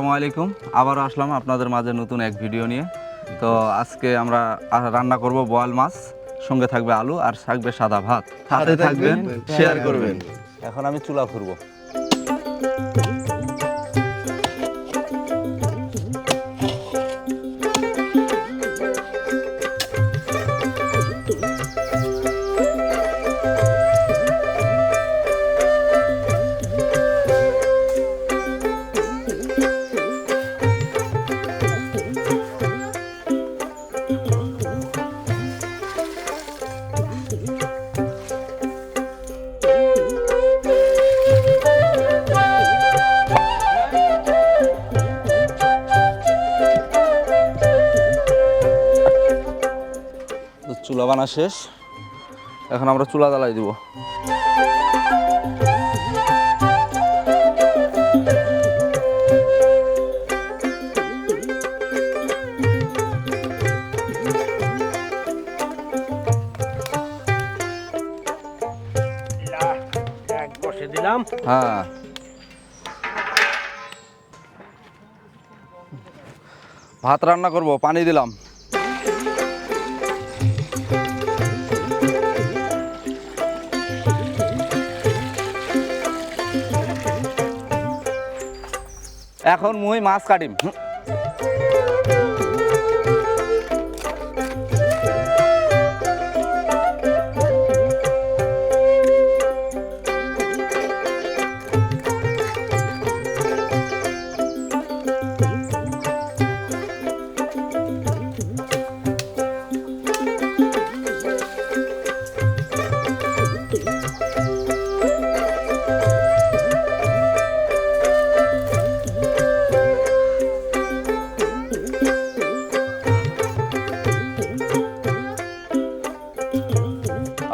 আসসালামু আলাইকুম। আবারও আসলাম আপনাদের মাঝে নতুন এক ভিডিও নিয়ে। তো আজকে আমরা রান্না করব বোয়াল মাছ সঙ্গে থাকবে আলু আর থাকবে সাদা ভাত। সাথে থাকবেন শেয়ার করবেন। এখন আমি চুলা খুরবো বানা শেষ। এখন আমরা চুলা জ্বালাই দিব। হ্যাঁ। ভাত রান্না করব পানি দিলাম। এখন মুই মাছ কাটিম হুম।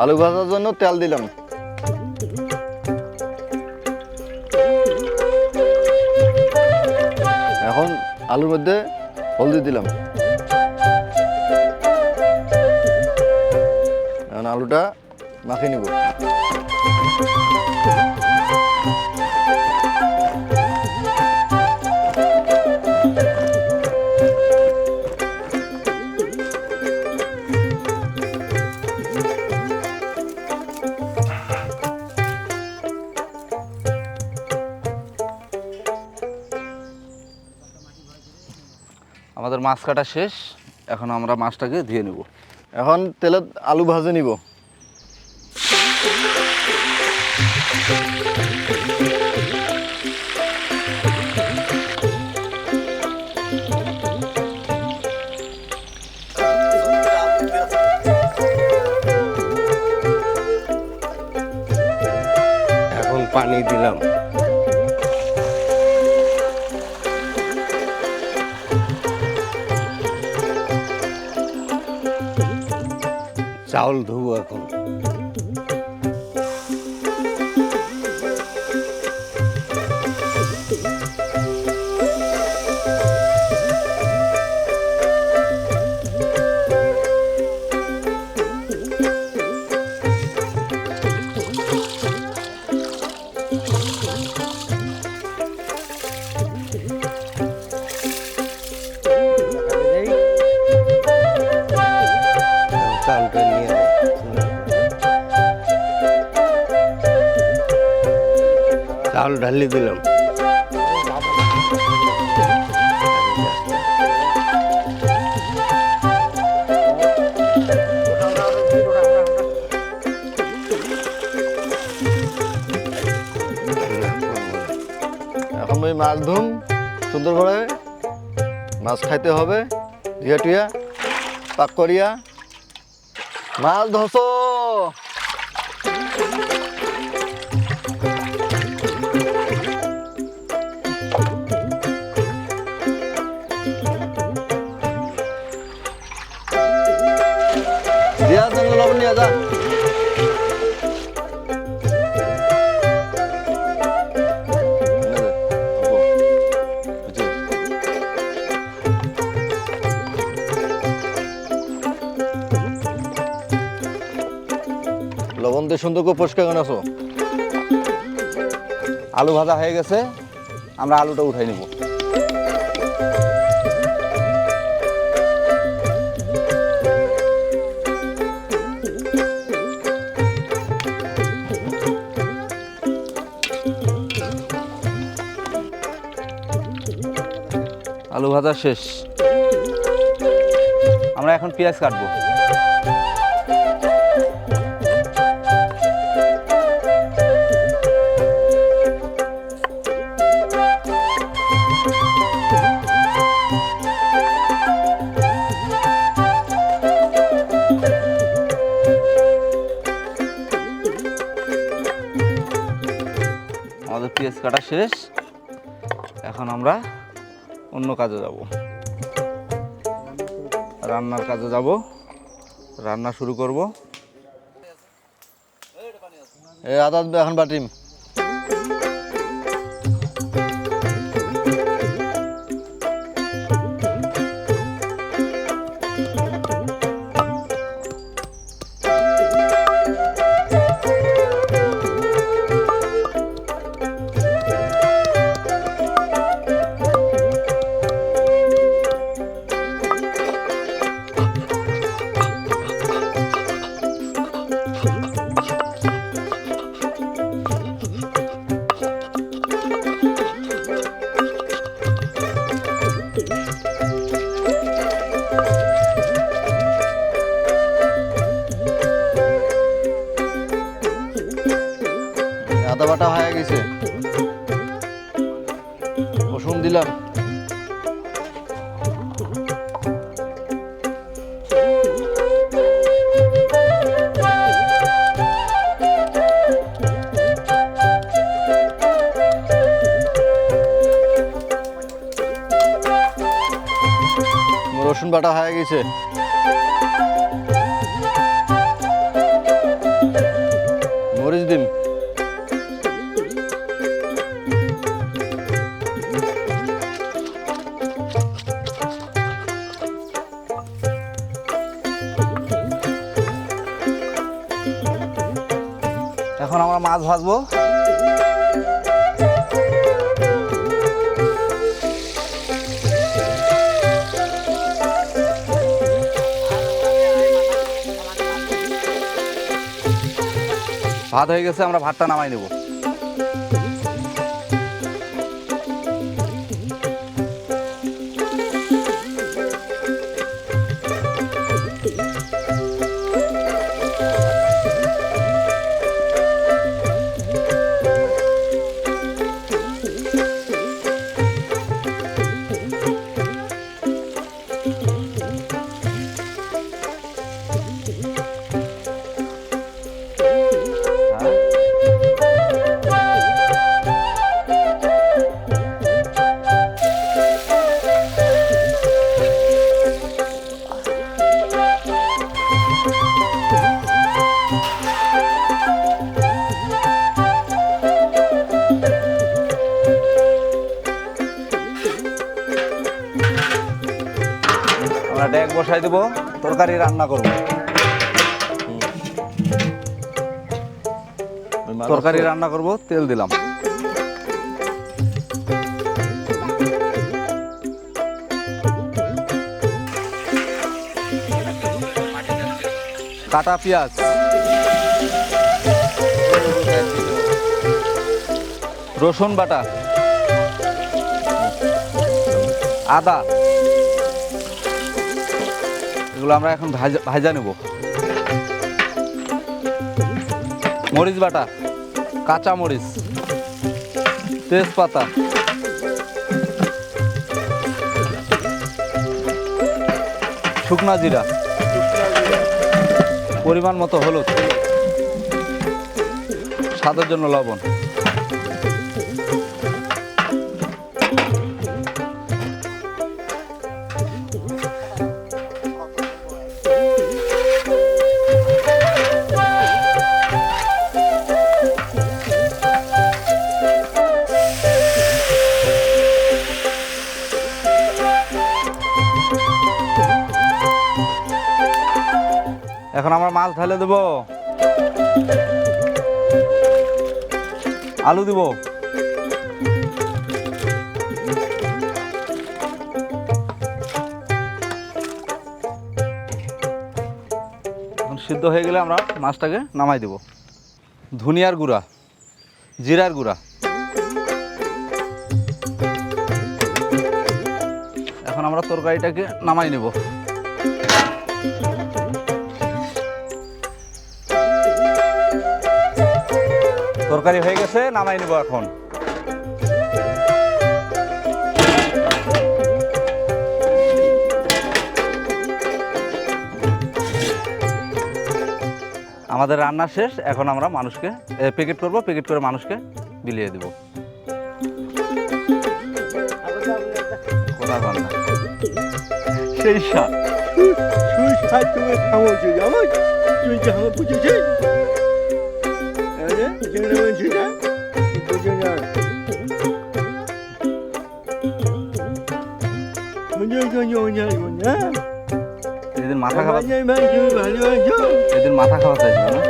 আলু ভাজার জন্য তেল দিলাম। এখন আলুর মধ্যে হলদি দিলাম। এখন আলুটা মাখিয়ে নিব। মাছ কাটা শেষ এখন আমরা মাছটাকে ধুয়ে নেব। এখন তেলত আলু ভাজে নিব। এখন পানি দিলাম। চাউল ধুবো এখন চাউলটা চাউল ঢালি দিলাম। এখন ওই মাছ ধুম সুন্দর করে মাছ খাইতে হবে ধুয়া টুয়া, পাক করিয়া। মাছ ধস নিয়ে? লবণ দিয়ে সুন্দর করে পরিষ্কার করে আসো আলু ভাজা হয়ে গেছে, আমরা আলুটা উঠাই নেব আলু ভাজা শেষ। আমরা এখন পেঁয়াজ কাটবো। আমাদের পেঁয়াজ কাটা শেষ। এখন আমরা অন্য কাজে যাব। রান্নার কাজে যাব। রান্না শুরু করব। এই আদাত এখন বাটিম বাটা হয়ে গেছে। রসুন দিলাম। রসুন বাটা হয়ে গেছে। মরিচ দিন মাছ ভাজবো। ভাত হয়ে গেছে আমরা ভাতটা নামাই নেব। বসাই দেবো তরকারি রান্না করব। তরকারি রান্না করব তেল দিলাম। কাটা পেঁয়াজ। রসুন বাটা। আদা। এগুলো আমরা এখন ভাজা ভাজা নেব। মরিচ বাটা, কাঁচা মরিচ, তেজপাতা। শুকনা জিরা। পরিমাণ মতো হলুদ। স্বাদের জন্য লবণ। এখন আমরা মাছ ঢালে দেব। আলু দিব। সিদ্ধ হয়ে গেলে আমরা মাছটাকে নামাই দেব। ধনিয়ার গুঁড়া, জিরার গুঁড়া। আমরা তরকারিটাকে নামাই নেব। তরকারি হয়ে গেছে, নামাই নেব এখন। আমাদের রান্না শেষ, এখন আমরা মানুষকে প্যাকেট করব প্যাকেট করে মানুষকে বিলিয়ে দিব। সেই স্বাদ তুই সাত তুমি খামোছি আমার তুই যে আমার বুঝেছি আরে যেটা বলছি না বুঝে না বুঝে গেছো না এদিন মাথা খাওয়া ভালো ভালো আছো এদিন মাথা খাওয়া চাইছিল না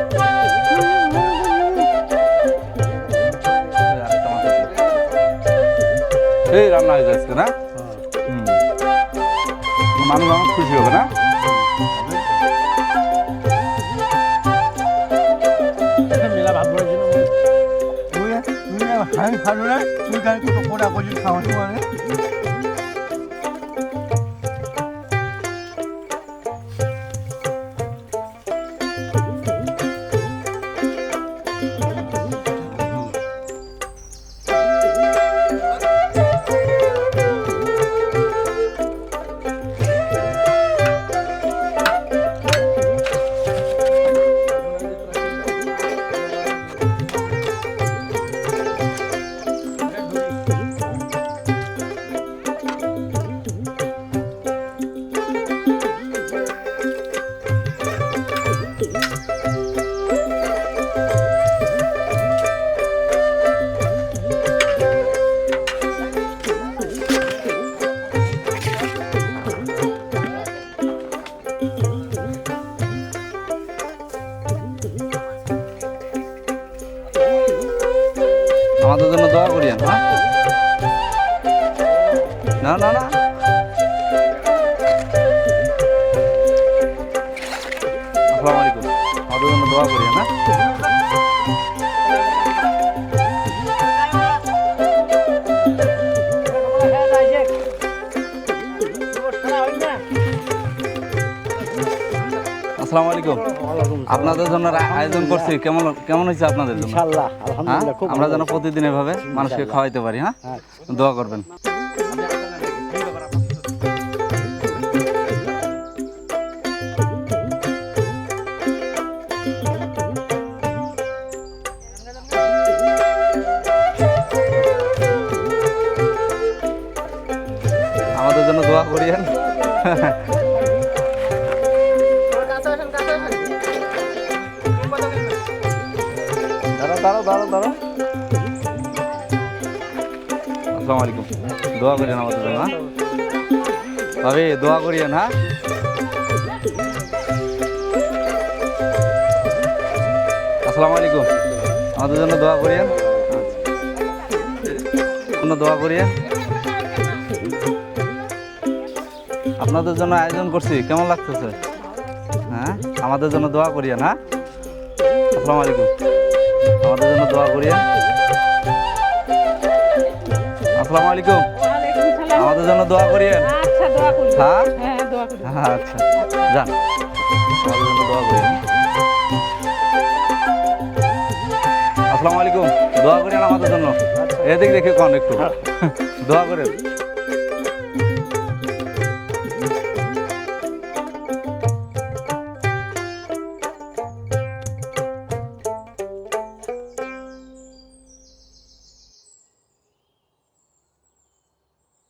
এই রান্না হয়ে যাচ্ছে না হুম। মানুষ আমার খুশি হবে না ખાવાનું ને તું તારે તું ટકોડા પછી ખાવાનું. અને আসসালামু আলাইকুম। আপনাদের জন্য আয়োজন করছি। কেমন কেমন হয়েছে আপনাদের জন্য? হ্যাঁ? আমরা যেন প্রতিদিন এভাবে মানুষকে খাওয়াইতে পারি হ্যাঁ। দোয়া করবেন। আলাইকুম দোয়া করিয়েন আমাদের জন্য হ্যাঁ? ভাবি, দোয়া করিয়েন হ্যাঁ? আসসালামু আলাইকুম আমাদের জন্য দোয়া করিয়েন। জন্য দোয়া করিয়েন। আপনাদের জন্য আয়োজন করছি, কেমন লাগতেছে? হ্যাঁ? আমাদের জন্য দোয়া করিয়েন হ্যাঁ? আসসালামু আলাইকুম আমাদের জন্য দোয়া করিয়েন। আসসালামু আলাইকুম। আমাদের জন্য দোয়া করিয়েন। আচ্ছা দোয়া করি। হ্যাঁ? হ্যাঁ দোয়া করি। হ্যাঁ আচ্ছা। যান। আমাদের জন্য দোয়া করিয়েন। আসসালামু আলাইকুম। দোয়া করিয়েন আমাদের জন্য। এদিক দেখে কন একটু। দোয়া করেন।